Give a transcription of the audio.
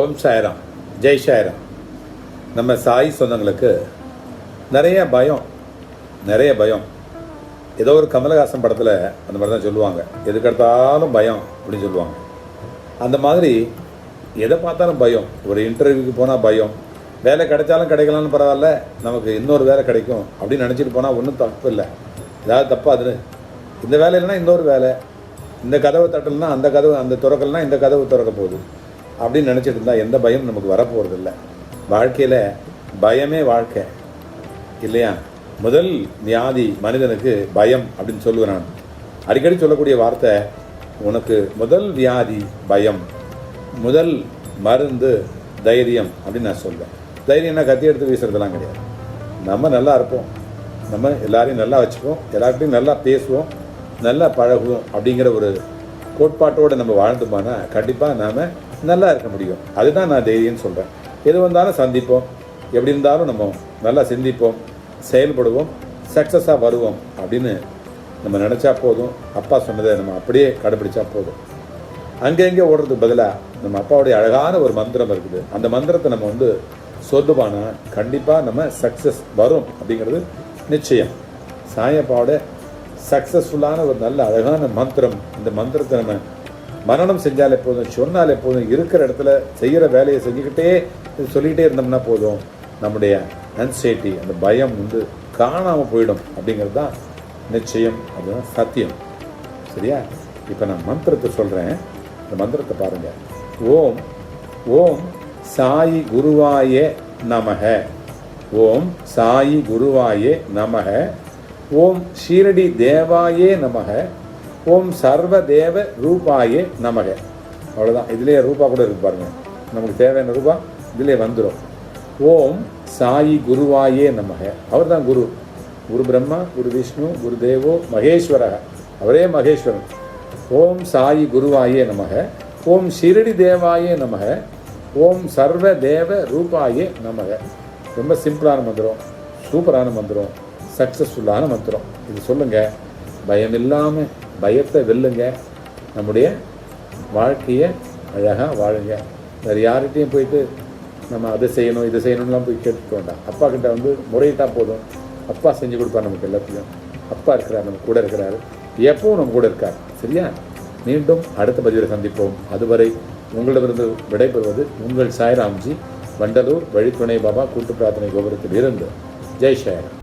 ஓம் சாய்ராம். ஜெய் சாய்ராம். நம்ம சாய் சொந்தங்களுக்கு நிறைய பயம் நிறைய பயம். ஏதோ ஒரு கமலஹாசன் படத்தில் அந்த மாதிரி தான் சொல்லுவாங்க. எதுக்கெடுத்தாலும் பயம் அப்படின்னு சொல்லுவாங்க. அந்த மாதிரி எதை பார்த்தாலும் பயம். ஒரு இன்டர்வியூக்கு போனால் பயம். வேலை கிடைச்சாலும் கிடைக்கலாம்னு பரவாயில்ல. நமக்கு இன்னொரு வேலை கிடைக்கும் அப்படின்னு நினச்சிட்டு போனால் ஒன்றும் தப்பு இல்லை. ஏதாவது தப்பாது இந்த வேலை இல்லைன்னா இன்னொரு வேலை. இந்த கதவை தட்டலைன்னா அந்த கதவு அந்த திறக்கலைன்னா இந்த கதவு திறக்க போகுது. அப்படின்னு நினச்சிட்டு இருந்தால் எந்த பயம் நமக்கு வரப்போகிறது இல்லை வாழ்க்கையில் பயமே வாழ்க்கை. இல்லையா? முதல் வியாதி மனிதனுக்கு பயம் அப்படின்னு சொல்லுவேன் நான். அடிக்கடி சொல்லக்கூடிய வார்த்தை உனக்கு முதல் வியாதி பயம். முதல் மருந்து தைரியம் அப்படின்னு நான் சொல்வேன். தைரியம்னா கத்தி எடுத்து வீசுறதெல்லாம் கிடையாது. நம்ம நல்லா இருப்போம். நம்ம எல்லாரையும் நல்லா வச்சுப்போம் எல்லார்கிட்டையும் நல்லா பேசுவோம். நல்லா பழகுவோம் அப்படிங்கிற ஒரு கோட்பாட்டோடு நம்ம வாழ்ந்தோம்னா கண்டிப்பாக நாம் நல்லா இருக்க முடியும். அதுதான் நான் தைரியம்னு சொல்கிறேன் எது வந்தாலும் சந்திப்போம். எப்படி இருந்தாலும் நம்ம நல்லா சிந்திப்போம். செயல்படுவோம். சக்ஸஸாக வருவோம் அப்படின்னு நம்ம நினச்சா போதும். அப்பா சொன்னதை நம்ம அப்படியே கடைப்பிடிச்சா போதும். அங்கே இங்கே ஓடுறதுக்கு பதிலாக நம்ம அப்பாவுடைய அழகான ஒரு மந்திரம் இருக்குது. அந்த மந்திரத்தை நம்ம வந்து சொல்லுவானா கண்டிப்பாக நம்ம சக்ஸஸ் வரும் அப்படிங்கிறது நிச்சயம். சாயப்பாவோட சக்ஸஸ்ஃபுல்லான ஒரு நல்ல அழகான மந்திரம். இந்த மந்திரத்தை நம்ம மரணம் செஞ்சாலே போதும் சொன்னாலே போதும் இருக்கிற இடத்துல செய்கிற வேலையை செஞ்சுக்கிட்டே சொல்லிக்கிட்டே இருந்தோம்னா போதும். நம்முடைய அன்சைட்டி அந்த பயம் வந்து காணாமல் போயிடும் அப்படிங்கிறது தான் நிச்சயம். அதுதான் சத்தியம். சரியா? இப்போ நான் மந்திரத்தை சொல்கிறேன். இந்த மந்திரத்தை பாருங்கள் ஓம் ஓம் சாயி குருவாயே நமக. ஓம் சாயி குருவாயே நமக. ஓம் ஷீரடி தேவாயே நமக. ஓம் சர்வ தேவ ரூபாயே நமக. அவ்வளோதான் இதுலேயே ரூபா கூட இருக்கு பாருங்க. நமக்கு தேவையான ரூபா? இதிலே வந்துடும் ஓம் சாயி குருவாயே நமக. அவர் தான் குரு. குரு பிரம்மா குரு விஷ்ணு குரு தேவோ மகேஸ்வரக. அவரே மகேஸ்வரன். ஓம் சாயி குருவாயே நமக. ஓம் ஷிரடி தேவாயே நமக. ஓம் சர்வ தேவ ரூபாயே நமக. ரொம்ப சிம்பிளான மந்திரம். சூப்பரான மந்திரம். சக்ஸஸ்ஃபுல்லான மந்திரம். இது சொல்லுங்கள் பயம் இல்லாமல் பயத்தை வெல்லுங்க. நம்முடைய வாழ்க்கையை அழகாக வாழுங்க. வேறு யார்கிட்டையும் போயிட்டு நம்ம அதை செய்யணும் இதை செய்யணும்லாம் போய் கேட்டுக்க வேண்டாம். அப்பா கிட்ட வந்து முறையிட்டால் போதும். அப்பா செஞ்சு கொடுப்பார் நமக்கு எல்லாத்தையும் அப்பா இருக்கிறார் நம்ம கூட இருக்கிறாரு. எப்பவும் நம்ம கூட இருக்கார். சரியா? மீண்டும் அடுத்த பதிவில் சந்திப்போம். அதுவரை உங்களிடமிருந்து விடைபெறுவது உங்கள் சாய்ராம்ஜி வண்டலூர் வழித்துணை பாபா கூட்டு பிரார்த்தனை கோபுரத்தில் இருந்து. ஜெய் சாய்ராம்.